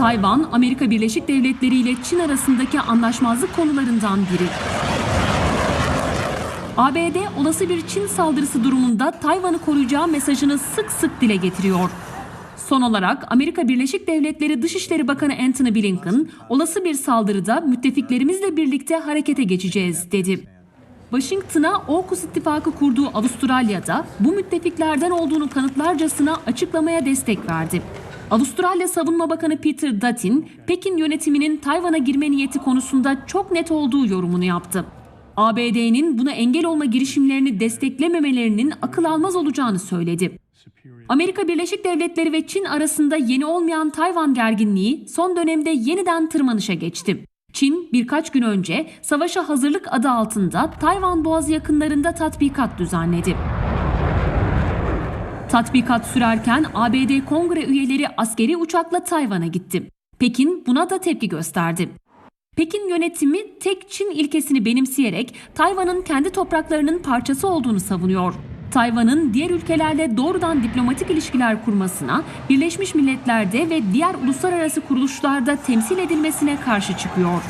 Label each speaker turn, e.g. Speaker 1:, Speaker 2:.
Speaker 1: Tayvan, Amerika Birleşik Devletleri ile Çin arasındaki anlaşmazlık konularından biri. ABD olası bir Çin saldırısı durumunda Tayvan'ı koruyacağı mesajını sık sık dile getiriyor. Son olarak Amerika Birleşik Devletleri Dışişleri Bakanı Antony Blinken, olası bir saldırıda müttefiklerimizle birlikte harekete geçeceğiz dedi. Washington'a AUKUS ittifakı kurduğu Avustralya'da bu müttefiklerden olduğunu kanıtlarcasına açıklamaya destek verdi. Avustralya Savunma Bakanı Peter Dutton, Pekin yönetiminin Tayvan'a girme niyeti konusunda çok net olduğu yorumunu yaptı. ABD'nin buna engel olma girişimlerini desteklememelerinin akıl almaz olacağını söyledi. Amerika Birleşik Devletleri ve Çin arasında yeni olmayan Tayvan gerginliği son dönemde yeniden tırmanışa geçti. Çin birkaç gün önce savaşa hazırlık adı altında Tayvan Boğazı yakınlarında tatbikat düzenledi. Tatbikat sürerken ABD kongre üyeleri askeri uçakla Tayvan'a gitti. Pekin buna da tepki gösterdi. Pekin yönetimi tek Çin ilkesini benimseyerek Tayvan'ın kendi topraklarının parçası olduğunu savunuyor. Tayvan'ın diğer ülkelerle doğrudan diplomatik ilişkiler kurmasına, Birleşmiş Milletler'de ve diğer uluslararası kuruluşlarda temsil edilmesine karşı çıkıyor.